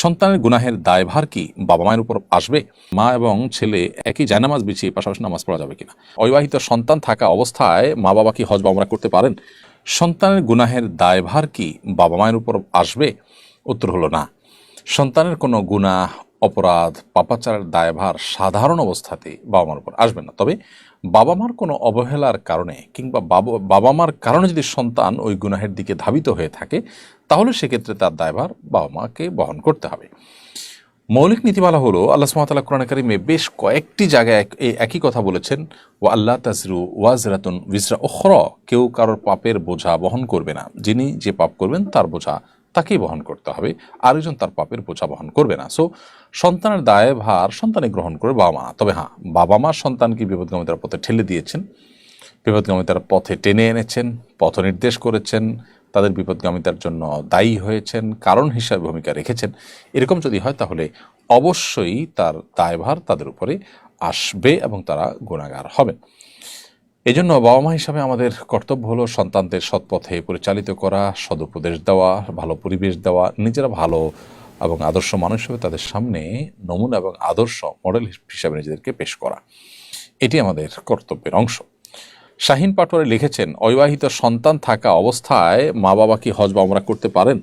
সন্তানের গুনাহের দায়ভার কি বাবা মায়ের উপর আসবে? মা এবং ছেলে একই জায়নামাজ বিছিয়ে পাশাপাশি নামাজ পড়া যাবে কিনা? অবিবাহিত সন্তান থাকা অবস্থায় মা বাবা কি হজ বা উমরা করতে পারেন? সন্তানের গুনাহের দায়ভার কি বাবা মায়ের উপর আসবে? উত্তর হলো না। সন্তানের কোনো গুনাহ, অপরাধ, পাপাচারের দায়ভার সাধারণ অবস্থাতে বাবা মার উপর আসবে না। তবে বাবা মার কোনো অবহেলার কারণে কিংবা বাবা মার কারণে যদি সন্তান ওই গুনাহের দিকে ধাবিত হয়ে থাকে তাহলে সেক্ষেত্রে তার দায়ভার বাবা মাকে বহন করতে হবে। মৌলিক নীতিমালা হলো, আল্লাহ সুমাতাল্লাহ কোরআন কারিমে বেশ কয়েকটি জায়গায় একই কথা বলেছেন ও আল্লাহ তাজরু ওয়াজরাতুন বিজরা ওখর কেউ কারোর পাপের বোঝা বহন করবে না। যিনি যে পাপ করবেন তার বোঝা তাকেই বহন করতে হবে আরেকজন তার পাপের বোঝা বহন করবে না। সো সন্তানের দায় ভার সন্তানে গ্রহণ করে বাবা মা। তবে হ্যাঁ বাবা মা সন্তানকে বিপদগামিতার পথে ঠেলে দিয়েছেন বিপদগামিতার পথে টেনে এনেছেন, পথ নির্দেশ করেছেন তাদের বিপদগামিতার জন্য দায়ী হয়েছেন, কারণ হিসাবে ভূমিকা রেখেছেন। এরকম যদি হয় তাহলে অবশ্যই তার দায়ভার তাদের উপরে আসবে এবং তারা গুণাগার হবেন। এই জন্য বাবা মা হিসাবে আমাদের কর্তব্য হলো সন্তানদের সৎপথে পরিচালিত করা, সদুপদেশ দেওয়া, ভালো পরিবেশ দেওয়া, নিজেরা ভালো এবং আদর্শ মানুষ হিসেবে তাদের সামনে নমুনা এবং আদর্শ মডেল হিসাবে নিজেদেরকে পেশ করা। এটি আমাদের কর্তব্যের অংশ। শাহিন পাটোয়ারি লিখেছেন, অবিবাহিত সন্তান থাকা অবস্থায় মা বাবা কি হজ বা ওমরা করতে পারেন?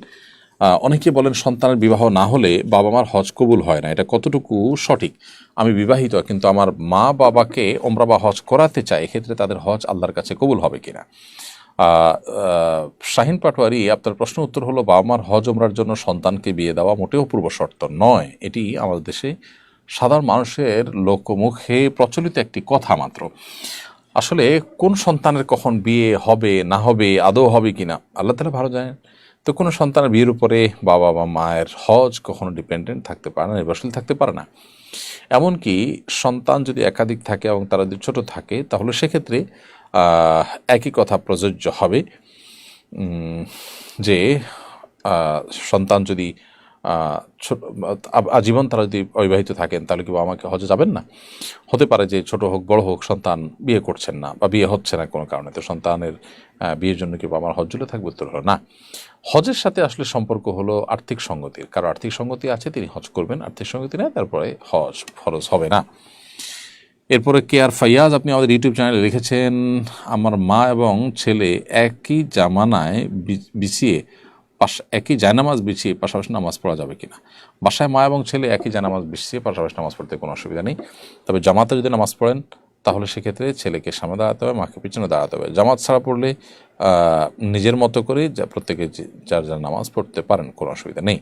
অনেকে বলেন সন্তানের বিবাহ না হলে বাবা মার হজ কবুল হয় না। এটা কতটুকু সঠিক? আমি বিবাহিত, কিন্তু আমার মা বাবাকে ওমরা বা হজ করাতে চাই, এক্ষেত্রে তাদের হজ আল্লাহর কাছে কবুল হবে কিনা? শাহিন পাটোয়ারি, আপনার প্রশ্ন উত্তর হলো বাবা মার হজ ওমরার জন্য সন্তানকে বিয়ে দেওয়া মোটেও পূর্ব শর্ত নয়। এটি আমাদের দেশে সাধারণ মানুষের লোকমুখে প্রচলিত একটি কথা মাত্র। আসলে কোন সন্তানের কখন বিয়ে হবে, না হবে, আদৌ হবে কিনা, আল্লাহ তালা ভালো জানেন। তো কোনো সন্তানের বিয়ের উপরে বাবা বা মায়ের হজ কখনো ডিপেন্ডেন্ট থাকতে পারে না, নির্ভরশীল থাকতে পারে না। এমনকি সন্তান যদি একাধিক থাকে এবং তারা যদি ছোটো থাকে, তাহলে সেক্ষেত্রে একই কথা প্রযোজ্য হবে। যে সন্তান যদি আজীবন তারা যদি অবিবাহিত থাকেন, তাহলে কি বাবা মাকে হজে যাবেন না? হতে পারে যে ছোট হোক, বড় হোক, সন্তান বিয়ে করছেন না বা বিয়ে হচ্ছে না কোনো কারণে, তো সন্তানের বিয়ের জন্য কি বাবা মার হজ জুলে থাকবে? উত্তর হলো না। হজের সাথে আসলে সম্পর্ক হলো আর্থিক সঙ্গতির। কারও আর্থিক সঙ্গতি আছে, তিনি হজ করবেন, আর্থিক সঙ্গতি নেই, তারপরে হজ ফরজ হবে না। এরপরে কে আর ফাইয়াজ, আপনি আমাদের ইউটিউব চ্যানেলে লিখেছেন, আমার মা এবং ছেলে একই জামানায় বিছিয়ে পাশ, একই জায়নামাজ বিছিয়ে পাশাপাশি নামাজ পড়া যাবে কিনা। বাসায় মা এবং ছেলে একই জায়নামাজ বিছিয়ে পাশাপাশি নামাজ পড়তে কোনো অসুবিধা নেই। তবে জামাতে যদি নামাজ পড়েন, তাহলে সেক্ষেত্রে ছেলেকে সামনে দাঁড়াতে হবে, মাকে পিছনে দাঁড়াতে হবে। জামাত ছাড়া পড়লে নিজের মতো করে যা প্রত্যেকে যার যার নামাজ পড়তে পারেন, কোনো অসুবিধা নেই।